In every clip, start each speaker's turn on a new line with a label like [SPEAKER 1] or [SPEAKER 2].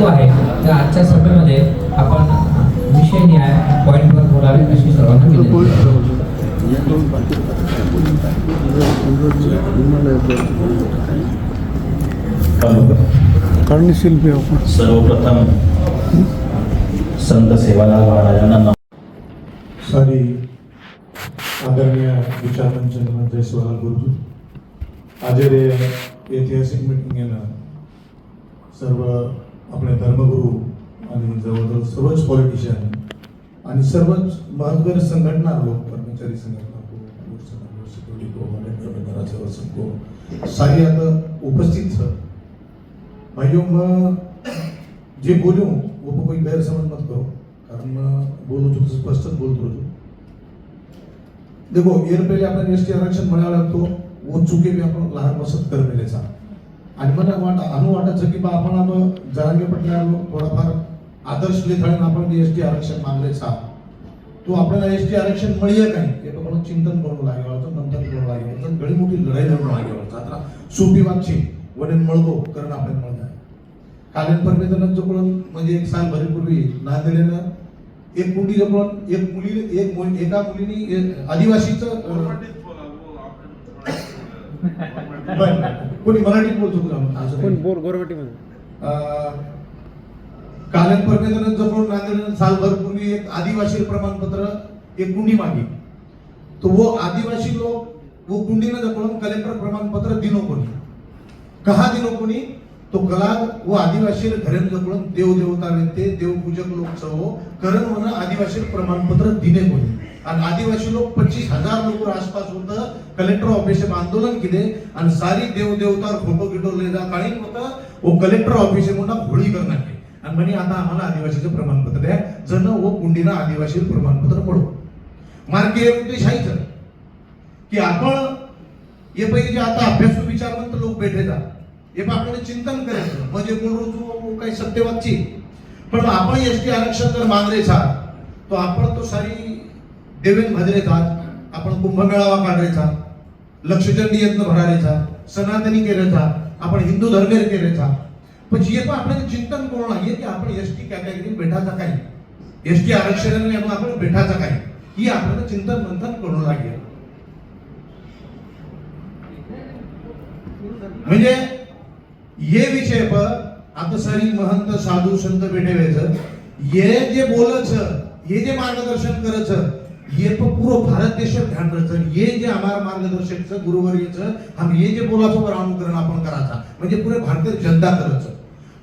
[SPEAKER 1] जो आहे त्या आजच्या सभेमध्ये आपण विषय न्याय पॉईंटवर बोलावे अशी सर्वांना
[SPEAKER 2] सर्वप्रथम संत सेवालाल महाराजांना
[SPEAKER 3] सॉरी आदरणीय विचारमंच जयसवाल गुरुजी आज ऐतिहासिक मिटिंगेनं सर्व आपले धर्मगुरू आणि जवळजवळ सर्वच पॉलिटिशियन आणि सर्वच महत्त्वाच्या संघटना लोक कर्मचारी संघटना को सिक्युरिटी को को सारी आता उपस्थित सर भाइयों मैं जे बोलूं वो पर कोई गैर मत करो कारण मैं बोलू तो स्पष्ट बोलतो होतो देखो एर पहिले आपण एस टी आरक्षण म्हणायला लागतो वो चुके मी आपण लहान मिले करमेलेचा आणि मला वाट अनु वाटायचं की बा आपण आपण जरांगे पटल्या थोडाफार आदर्श लेखाने आपण एस टी आरक्षण मागलेचा तो आपल्याला एस टी आरक्षण मिळेल काय हे पण चिंतन करू लागेल मंथन करू लागेल. तर घडी मोठी लढाई लढून लागेल. आता सोपी वागची वडील मळगो कारण आपण मळता कालीन परमेश्वरानं जकडून म्हणजे एक साल भरीपूर्वी नांदेडनं एक मुली जकडून एक मुली एक मुली एका मुलीने आदिवासीचं. कोणी मराठीत बोलतो का? असं
[SPEAKER 4] कोण. बोर
[SPEAKER 3] कालन परमेश्वरानं जकडून नांदेडनं साल भरपूर्वी एक आदिवासी प्रमाणपत्र एक कुंडी मागी तो वो आदिवासी लोग वो कुंडी में जकडून कलेक्टर प्रमाणपत्र दिनो कोणी. कहा दिनो कोणी? तो कला वो आदिवासी घरेन जकडून देव देवता व्यक्ते देवपूजक लोक सहो करण म्हणून आदिवासी प्रमाणपत्र दिने कोणी. आणि आदिवासी लोक पंचवीस हजार लोक आसपास होत. कलेक्टर ऑफिस आंदोलन केले आणि सारी देव देवता फोटो गिटो ले जा काही होतं वो कलेक्टर ऑफिस म्हणून होळी करणार आणि म्हणे आता आम्हाला आदिवासीचं प्रमाणपत्र द्या. जण व कुंडीना आदिवासी प्रमाणपत्र पडो मार्के उद्देश शाहीचं. की आपण हे पहिले जे आता अभ्यासू विचारवंत लोक भेटायचा हे पण आपल्याला चिंतन करायचं. म्हणजे कोण रोज काही सत्यवादची पण आपण एस टी आरक्षण जर मागले तो आपण तो सारी देवेन भजरेचा आपण कुंभमेळावा काढायचा लक्षचंडी यत्न भरायचा सनातनी केल्याचा आपण हिंदू धर्मेर केल्याचा. पण जे पण आपल्याला चिंतन कोण आहे? की आपण एस टी कॅटेगरी भेटायचा काही एस टी आरक्षणाने आपण भेटायचा काही ही आपल्याला चिंतन मंथन करू लागेल. म्हणजे ये विषय पर आता सरी महंत साधू संत भेटे व्हायचं ये जे बोलच हे जे मार्गदर्शन करच ये तो पूरो भारत देश ध्यान रखन ये जे हमारा मार्गदर्शक गुरुवर्यचं हम ये जे बोलाचं पर अनुकरण आपण करायचा म्हणजे पुरे भारतीय जनता करायचं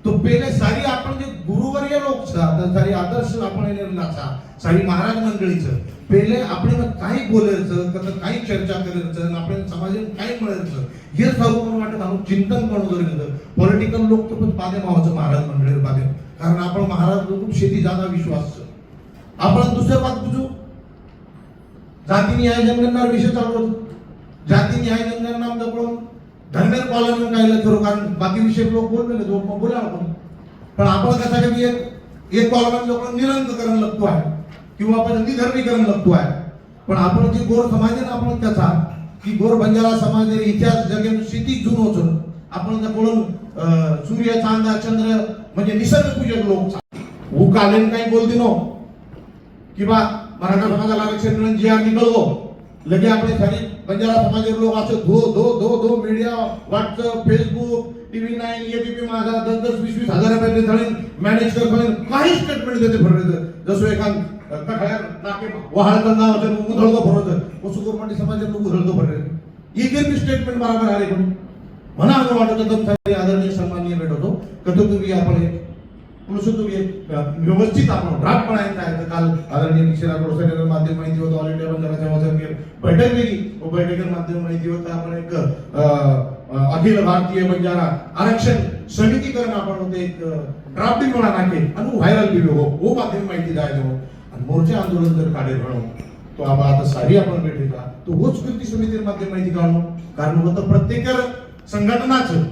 [SPEAKER 3] तो पहिले सारी आपण जे गुरुवर्य लोक छ, आता सारी आदर्श आपण निर्णाचा सारी महाराज मंडळीचं पहिले आपण काही बोलायचं कसं काही चर्चा करायचं आपण समाजात काही मिळायचं हे सर्व वाटत आपण चिंतन करणं गरजेचं पॉलिटिकल लोक तर पण पादे मावाचं महाराज मंडळी पादे कारण आपण महाराज खूप शेती जादा विश्वास आपण दुसऱ्या बात जाती न्याय जनगणना विषय चालू होतो. जाती न्याय जनगणना पळून धर्मेर पालन काय करू कारण बाकी विषय लोक बोलले तो बोला आपण पण आपण कसा कधी एक एक कॉलम लोक निरंकरण लागतो आहे किंवा आपण निधर्मीकरण लागतो आहे पण आपण जे गोर समाज आहे ना आपण त्याचा की गोर बंजारा समाज आहे, इतिहास जगे शेती जुन होतो आपण त्या बोलून सूर्य चांदा चंद्र म्हणजे निसर्ग पूजक लोक उकालेन काही बोलते नो. किंवा मराठा समाजाला आरक्षण मिळून जे आम्ही कळलो लगे आपण सारी बंजारा समाजाचे लोक असं धो धो धो धो media WhatsApp Facebook TV nine ABP Majha दस दस वीस वीस हजार रुपये धरून मॅनेज करतो काही स्टेटमेंट देते भरलं जसं एखाद कठाळ्या नाके वहाळचं नाव उधळतो उधळतो भरवतं वसुकुरमांडी समाजात लोक उधळतो भरले एक एक स्टेटमेंट बरोबर आले पण म्हणा असं वाटत आदरणीय सन्माननीय भेट होतो. कधी तुम्ही आपण पुरुष तुम्ही व्यवस्थित आपण ड्राफ्ट बनायचा आहे तर काल आदरणीय निक्षेरा प्रोत्साहन माध्यम माहिती होतं ऑल इंडिया बंजारा सेवा बैठक गेली व माध्यम माहिती होतं आपण एक अखिल भारतीय बंजारा आरक्षण समितीकरण आपण होते एक ड्राफ्ट म्हणा नाके आणि व्हायरल व्हिडिओ हो वो माध्यम माहिती द्यायचं आणि मोर्चे आंदोलन जर काढे म्हणून तो आपण आता सारी आपण भेटेका तो होच कृती समितीर माध्यम माहिती काढू कारण होतं प्रत्येक संघटनाचं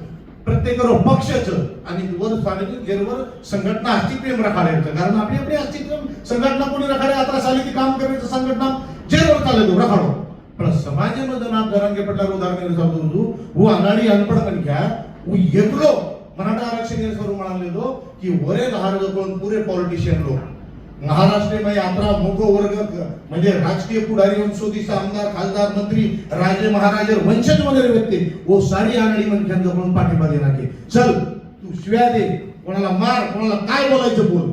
[SPEAKER 3] प्रत्येकावर पक्षाचं आणि वर सार्वजनिक जेरवर संघटना अस्तित्व राखायचं कारण आपली आपली अस्तित्व संघटना कोणी राखाडे आता साली ती काम करायचं संघटना जेरवर चालत रखाडो. पण समाजामध्ये नाम जरांगे पटला उदाहरण सांगतो वो अनाडी अनपढ़ मन घ्या. एकलो मराठा आरक्षण सर्व म्हणाले तो की वरे धारक कोण पुरे पॉलिटिशियन लोक. महाराष्ट्र में यात्रा मोगो वर्ग म्हणजे राजकीय पुढारी वंशोधीचा आमदार खासदार मंत्री राजे महाराजे वंशज वगैरे व्यक्ती वो साडी आनडी मनख्यांचा म्हणून पाठिंबा देणार की चल तू शिव्या दे. कोणाला मार कोणाला काय बोलायचं बोल.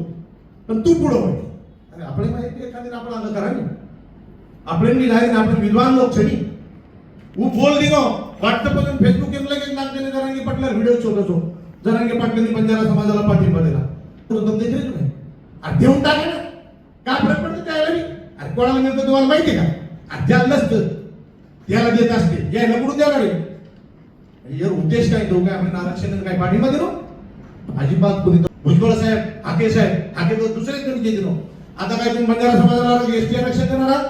[SPEAKER 3] पण तू पुढं होय अरे आपले माहिती एखाद्या आपण आलं करा आपले निघाले ना आपण विद्वान लोक छणी ऊ बोल दिनो वाटतं पण फेसबुक एम लगेच नागदेने जरांगी पाटला व्हिडिओ शोधतो जरांगी पाटलांनी पंजाला समाजाला पाठिंबा दिला. तर धंदे नाही. अरे देऊन टाका ना. काय फरक पडतो त्याला मी अरे कोणाला मिळतं तुम्हाला माहिती आहे का? अरे ज्याला नसतं त्याला देत असते. यायला कुठून देणार आहे? उद्देश काय तो? काय आपण आरक्षण काय पाठिंबा दिलो अजिबात कोणी भुजबळ साहेब हाके साहेब हाके तो दुसरेच कोणी देते आता काय तुम्ही बंजारा समाजाला एसटी आरक्षण देणार आहात?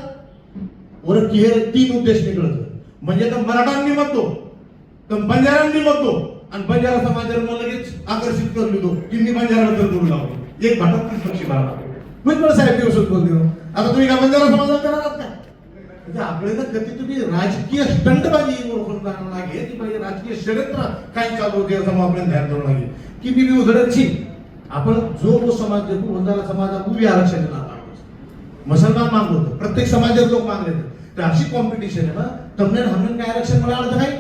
[SPEAKER 3] वर क्लिअर तीन उद्देश निघत म्हणजे तर मराठांनी म्हणतो तर बंजारांनी म्हणतो आणि बंजारा समाजाला मग लगेच आकर्षित करून देतो की मी बंजाराबद्दल बोलू एक भाटक पक्षी मारला भुजबळ साहेब दिवस बोलतो आता तुम्ही काय बंजारा समाजाला करणार आहात का? म्हणजे आपल्याला कधी तुम्ही राजकीय स्टंटबाजी ओळखून जाणं लागेल की पाहिजे राजकीय षडयंत्र काय चालू होते असं आपल्याला ध्यान द्यावं लागेल. की मी बी उधळची आपण जो जो समाज देतो बंजारा समाजा उभी आरक्षण देणार. मुसलमान मागलो होतं प्रत्येक समाजात लोक मागले होते तर अशी कॉम्पिटिशन आहे ना तमनेर हमनेर काय आरक्षण मला आवडतं काय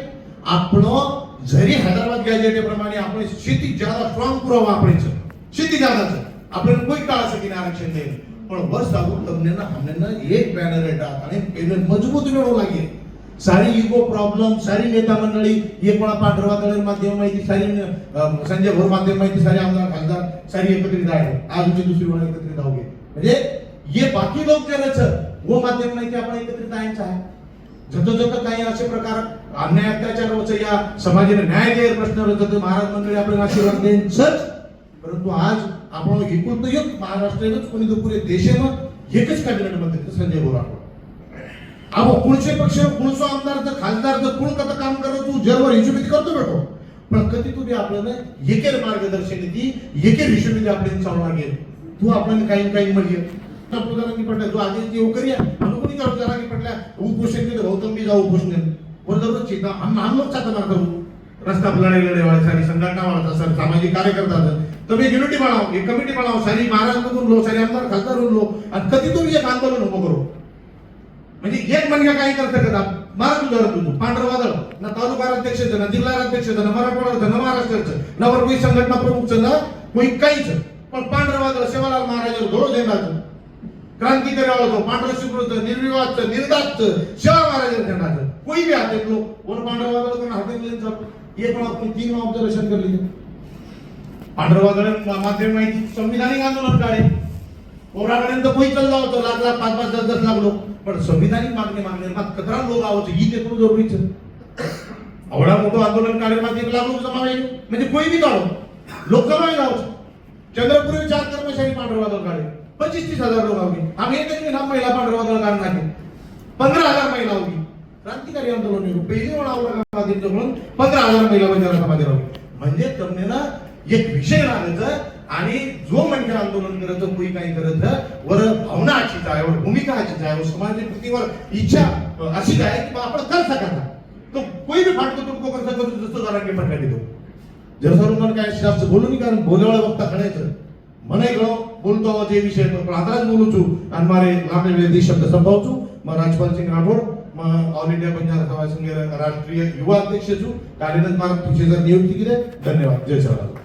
[SPEAKER 3] आपलं जरी हैदराबाद गॅजेटेप्रमाणे आपण शेती ज्यादा स्ट्रॉंग पुरावा वापरायचं शेती ज्यादाचं आपण कोई काळ असं की नाही. आरक्षण देईल पण बस सांगून तमनेना हमनेना एक बॅनर येतात आणि पेमेंट मजबूत मिळवू लागेल. सारी इगो प्रॉब्लेम सारी नेता मंडळी एक कोणा पांढरवा दळण माध्यम माहिती सारी संजय भोर माध्यम माहिती सारी आमदार खासदार सारी एकत्रित आहे. आजची दुसरी वेळ एकत्रित आहोगे म्हणजे ये बाकी लोक करायचं वो माध्यम माहिती आपण एकत्रित आहेच आहे जतो जत काही असे प्रकार अन्याय अत्याचार या समाजाने न्याय देईल प्रश्न होतं महाराज मंडळी आपल्याला आशीर्वाद देईन सच परंतु आज आपण एकूण तर एक महाराष्ट्रानंच कोणी तो पुरे देशानं एकच कॅबिनेट मंत्री संजय बोराड. अहो कुणशे पक्ष कुणसो आमदार तर खासदार तर कुण कसं काम करत तू जरवर हिशोबीत करतो बेटो. पण कधी तुम्ही आपल्याला एकेर मार्गदर्शन येते एकेर हिशोबीत आपल्याला चालू लागेल तू आपल्याला काही काही म्हणजे. टप्पू जरांगी तू आधी येऊ करूया. कुणी कोणी जरा की पटल्या उपोषण केलं गौतम बी जाऊ उपोषण बरोबर चिता आम्ही आम्ही लोग करू. रस्ता फुलाडे लढाई वाले सारी संघटना वाढता सर सामाजिक कार्यकर्ता तुम्ही एक युनिटी बनाव एक कमिटी बनाव सारी महाराष्ट्रातून लो सारी आमदार खासदार लो आणि कधी तुम्ही एक आंदोलन उभं करू। म्हणजे एक मनगा काही करता का महाराज उदाहरण तुझं पांढरवादळ ना तालुका अध्यक्ष ना जिल्हा अध्यक्ष ना मराठवाडा ना महाराष्ट्राचं ना वर कोणी संघटना प्रमुखचं ना कोणी काहीच. पण पांढरवादळ सेवालाल महाराज धोळ झेंडाचं क्रांतिकारी होतो पांढर शुक्रचं निर्विवादचं निर्दातचं सेवा महाराज झेंडाचं कोई बी हाते लोक वन पांढर वादळ कोण हाते मिळेल चालू एक आपण तीन ऑब्झर्वेशन करली. पांढर पांढरवाकडे मात्र माहिती संविधानिक आंदोलन काढे. कोराकडे तर कोई चालला होतो. लाख लाख पाच पाच दस दस लाख लोक. पण संविधानिक मागणी मागणे मात कचरा लोक आवचं ही ते करू जरुरीचं? एवढा मोठं आंदोलन काढे मात एक लाख लोक जमावे म्हणजे कोई बी काढो. लोक जमावे गावचं चंद्रपूर चार कर्मचारी पांढरवादळ काढे पंचवीस तीस हजार लोक आवली आम्ही एकच मी महिला पांढरवादळ काढणार पंधरा हजार महिला होगी क्रांतिकारी आंदोलन पहिली वेळा औरंगाबाद पंधरा हजार महिला बंजारा समाजाला म्हणजे तमने ना एक विषय राहत आणि जो म्हणजे आंदोलन करत कोणी काही करत वर भावना अशीच आहे वर भूमिका अशीच आहे वर समाज प्रतीवर इच्छा अशीच आहे की आपण कर सकता तो कोई भी फाटतो तुमको कर सकतो जसं जरा की फटका देतो. जसं काय शास्त्र बोलू नाही कारण बोलवळ वक्ता खाण्याचं म्हणाय गो बोलतो जे हे विषय पण आताच बोलू छू आणि मारे लांबे वेळ शब्द संभावचू मग राजपाल सिंग राठोड मग ऑल इंडिया पंजाब सभा संघ राष्ट्रीय युवा अध्यक्ष छू कार्यरत मार्ग तुझे नियुक्ती केली धन्यवाद. जय सर